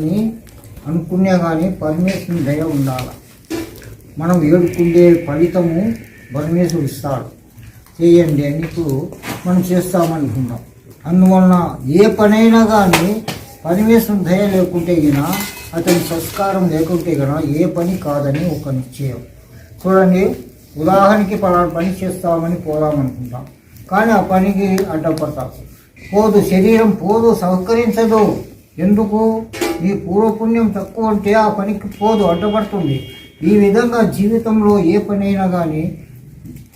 అని కానీ పరమేశ్వరుని దయ ఉండాలి. మనం వేడుకుండే ఫలితము పరమేశ్వరుడు ఇస్తాడు. చేయండి అని ఇప్పుడు మనం చేస్తామనుకుందాం. అందువలన ఏ పనైనా కానీ పరమేశ్వరుని దయ లేకుంటే గిన అతని సంస్కారం లేకుంటే గన ఏ పని కాదని ఒక నిశ్చయం. చూడండి ఉదాహరణకి పలానా పని చేస్తామని పోదామనుకుంటాం కానీ ఆ పనికి అడ్డపడతాం పోదు శరీరం పోదు సహకరించదు. ఎందుకు? నీ పూర్వపుణ్యం తక్కువ ఉంటే ఆ పనికి పోదు అడ్డపడుతుంది ఈ విధంగా జీవితంలో ఏ పనైనా కానీ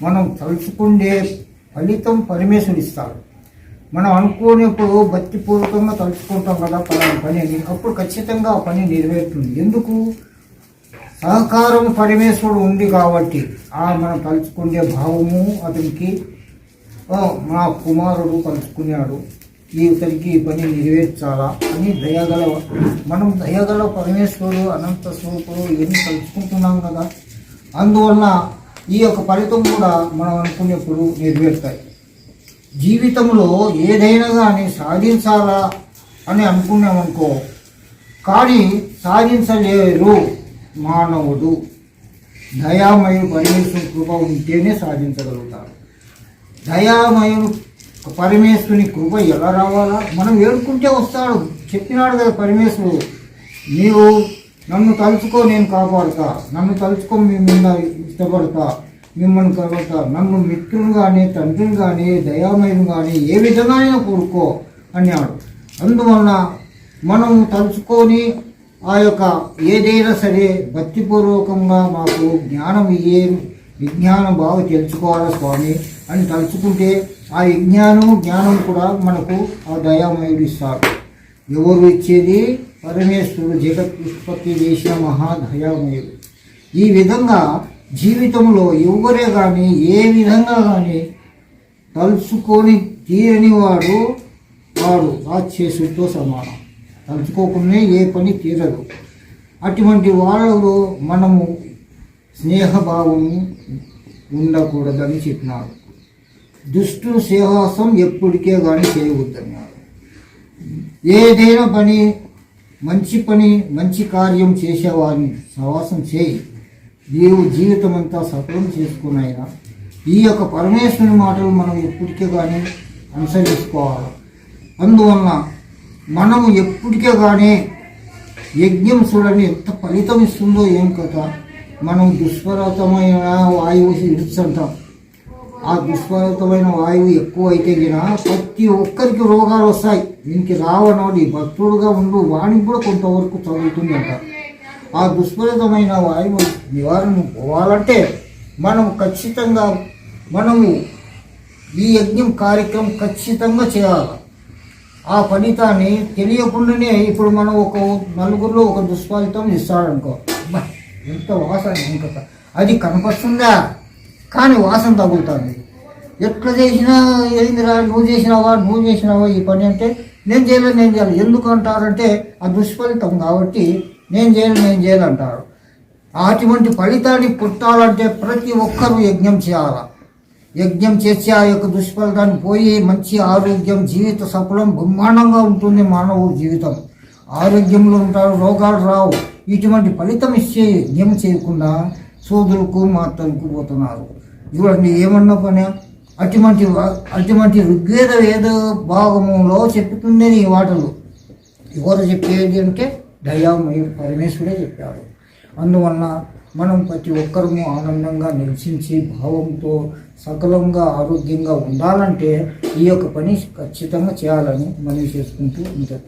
మనం తలుచుకుండే ఫలితం పరమేశ్వరిస్తాడు మనం అనుకోనప్పుడు భక్తిపూర్వకంగా తలుచుకుంటాం కదా పలానా పని అని. అప్పుడు ఖచ్చితంగా ఆ పని నెరవేరుతుంది. ఎందుకు? సహకారం పరమేశ్వరుడు ఉంది కాబట్టి ఆ మనం తలుచుకునే భావము అతనికి మా కుమారుడు కలుసుకున్నాడు ఈ ఈ పని నెరవేర్చాలా అని దయగల మనం దయగల పరమేశ్వరుడు అనంత స్వరూపుడు ఇవన్నీ తలుచుకుంటున్నాం కదా. అందువలన ఈ యొక్క ఫలితం కూడా మనం అనుకునేప్పుడు నెరవేరుతాయి. జీవితంలో ఏదైనా కానీ సాధించాలా అని అనుకున్నామనుకో కానీ సాధించలేరు మానవుడు. దయామయుడు పరమేశ్వరుని కృప ఉంటేనే సాధించగలుగుతారు దయామయుడు పరమేశ్వరుని కృప ఎలా రావాలా? మనం ఏడుకుంటే వస్తాడు. చెప్పినాడు కదా పరమేశ్వరుడు నీవు నన్ను తలుచుకో నేను కాపాడుతా. నన్ను తలుచుకో మీ మీద ఇష్టపడతా. మిమ్మల్ని కలుగుతా నన్ను మిత్రులు కానీ తండ్రిని కానీ దయామయుని కానీ ఏ విధంగానైనా కోరుకో అన్నాడు. అందువలన మనం తలుచుకొని ఆ యొక్క ఏదైనా సరే భక్తిపూర్వకంగా మాకు జ్ఞానం ఇయ్యే విజ్ఞానం బాగా తెలుసుకోవాలా స్వామి అని తలుచుకుంటే ఆ విజ్ఞానం జ్ఞానం కూడా మనకు ఆ దయామయుడు ఇస్తాడు. ఎవరు ఇచ్చేది? పరమేశ్వరుడు జగత్ ఉత్పత్తి చేసిన మహాదయామయుడు. ఈ విధంగా జీవితంలో ఎవరే కానీ ఏ విధంగా కానీ తలుచుకొని తీరని వాడు వాడు రాక్షసుడితో సమానం. తలుచుకోకుండా ఏ పని తీరదు. అటువంటి వాళ్ళలో మనము స్నేహభావము ఉండకూడదని చెప్పినాడు దుష్టు సేవాసం ఎప్పటికే కానీ చేయవద్దన్నాడు ఏదైనా పని మంచి పని మంచి కార్యం చేసేవారిని సహవాసం చేయి. నీవు జీవితం అంతా సఫలం చేసుకున్నాయినా ఈ యొక్క పరమేశ్వరుని మాటలు మనం ఎప్పటికే కానీ అనుసరించుకోవాలి? అందువలన మనము ఎప్పటికే కానీ యజ్ఞం చూడని ఎంత ఫలితం ఇస్తుందో ఏం కదా? మనం దుష్ఫలతమైన వాయువు ఇడుచుంటాం ఆ దుష్ఫలితమైన వాయువు ఎక్కువ అయితే గిన ప్రతి ఒక్కరికి రోగాలు వస్తాయి. దీనికి రావనోడి భక్తుడుగా ఉండు వానికి కూడా కొంతవరకు చదువుతుంది అంట ఆ దుష్ఫలితమైన వాయువు నివారణ పోవాలంటే మనం ఖచ్చితంగా మనము ఈ యజ్ఞం కార్యక్రమం ఖచ్చితంగా చేయాలి. ఆ ఫలితాన్ని తెలియకుండానే ఇప్పుడు మనం ఒక నలుగురిలో ఒక దుష్ఫలితం ఇస్తాడనుకో. ఎంత వాసన ఉంటుంది? అది కనపడుతుందా? కానీ వాసన తగులుతుంది. ఎట్లా చేసినా ఏందిరా నువ్వు చేసినావా నువ్వు చేసినావా ఈ పని అంటే నేను చేయలేదు నేను చేయాలి. ఎందుకు అంటారంటే ఆ దుష్ఫలితం కాబట్టి నేను చేయను నేను చేయాలి అంటారు. అటువంటి ఫలితాన్ని పుట్టాలంటే ప్రతి ఒక్కరూ యజ్ఞం చేయాలి? యజ్ఞం చేసి ఆ యొక్క దుష్ఫలితాన్ని పోయి మంచి ఆరోగ్యం జీవిత సఫలం బ్రహ్మాండంగా ఉంటుంది మానవు జీవితం. ఆరోగ్యంలో ఉంటారు రోగాలు రావు. ఇటువంటి ఫలితం ఇచ్చే యజ్ఞం చేయకుండా సోదులకు మాతలకు పోతున్నారు. చూడండి ఏమన్నా పని? అటువంటి అటువంటి ఋగ్వేద వేద భాగములో చెప్పుతుంది ఈ మాటలు. ఎవరు చెప్పేది అంటే దయామయ పరమేశ్వరుడే చెప్పాడు. అందువలన మనం ప్రతి ఒక్కరము ఆనందంగా నివసించి భావంతో సకలంగా ఆరోగ్యంగా ఉండాలంటే ఈ యొక్క పని ఖచ్చితంగా చేయాలని మనం చేసుకుంటూ ఉంటాం